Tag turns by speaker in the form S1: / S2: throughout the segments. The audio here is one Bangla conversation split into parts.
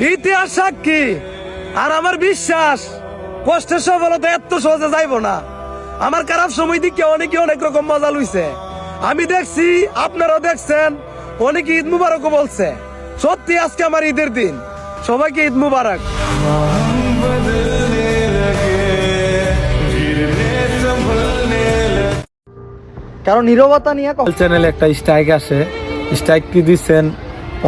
S1: ইতিহাস সাক্ষী। আর আমার বিশ্বাস কষ্টের সফলতা এত সহজে যাইব না। আমার খারাপ সময় দিকে অনেকে অনেক রকম মজা লইছে। আমি দেখছি আপনারাও দেখছেন অনেকে ঈদ মুবারকও বলছে। সত্যি আজকে আমার ঈদের দিন। সবাইকে ঈদ মুবারক।
S2: কারণ নীরবতা নিয়ে
S3: চ্যানেলে একটা স্ট্রাইক আসে। স্ট্রাইক কি দিচ্ছেন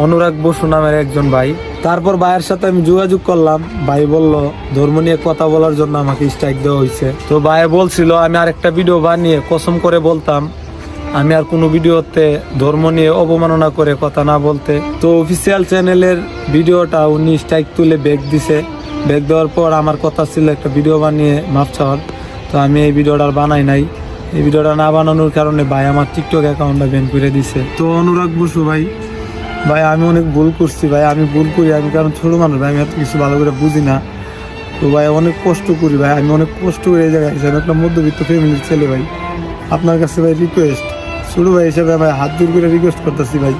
S3: অনুরাগ বসু নামের একজন ভাই। তারপর ভাইয়ের সাথে আমি যোগাযোগ করলাম। ভাই বলল, ধর্ম নিয়ে কথা বলার জন্য আমাকে স্ট্রাইক দেওয়া হয়েছে। তো ভাই বলছিল, আমি আরেকটা ভিডিও বানিয়ে কসম করে বলতাম, আমি আর কোনো ভিডিওতে ধর্ম নিয়ে অবমাননা করে কথা না বলতে। তো অফিসিয়াল চ্যানেলের ভিডিওটা উনি স্ট্রাইক তুলে ব্যাগ দিছে। ব্যাগ দেওয়ার পর আমার কথা ছিল, একটা ভিডিও বানিয়ে মাপ চাওয়ার। তো আমি এই ভিডিওটা আর বানাই নাই। এই ভিডিওটা না বানানোর কারণে ভাই আমার টিকটক অ্যাকাউন্টটা ব্যান করে দিছে। তো অনুরাগ বসু ভাই ভাই, আমি অনেক ভুল করছি ভাই, আমি ভুল করি, আমি কারণ ছোটো মানুষ ভাই, আমি এত কিছু ভালো করে বুঝি না। তো ভাই, অনেক কষ্ট করি ভাই, আমি অনেক কষ্ট করে এই জায়গায়। আমি একটা মধ্যবিত্ত ফ্যামিলির ছেলে ভাই। আপনার কাছে ভাই রিকোয়েস্ট শুরু ভাই হিসাবে ভাই হাত দূর করে রিকোয়েস্ট করতেছি ভাই।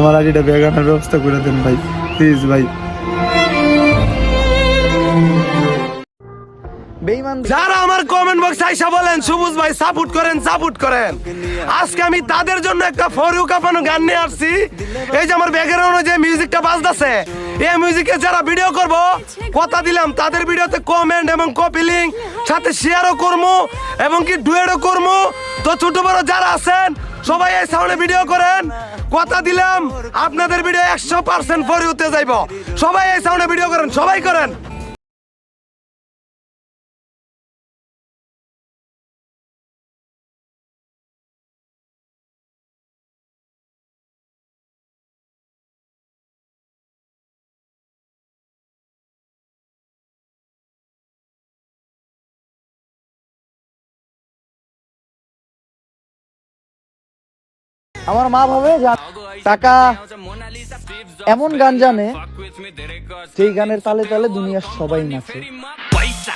S3: আমার ব্যাগ আনার ব্যবস্থা করে দেন ভাই প্লিজ ভাই।
S2: বেইমান
S1: যারা আমার কমেন্ট বক্সে আইসা বলেন সবুজ ভাই সাপোর্ট করেন সাপোর্ট করেন। আজকে আমি তাদের জন্য একটা ফরিউ কাপানো গান নিয়ে আসছি। এই যে আমার ব্যাকগ্রাউন্ডে যে মিউজিকটা বাজতেছে। এই মিউজিকে যারা ভিডিও করব কথা দিলাম তাদের ভিডিওতে কমেন্ট এবং কপি লিঙ্ক সাথে শেয়ারও করব এবং কি ডুয়েটও করব তো ছোট বড় যারা আছেন সবাই এই সাউন্ডে ভিডিও করেন। কথা দিলাম আপনাদের ভিডিও একশো পার্সেন্ট ফরিউতে যাইব। সবাই এই সাউন্ডে ভিডিও করেন সবাই করেন।
S2: আমার মা ভাবে টাকা এমন গান জানে সেই গানের তালে তালে দুনিয়ার সবাই নাচে।
S4: পয়সা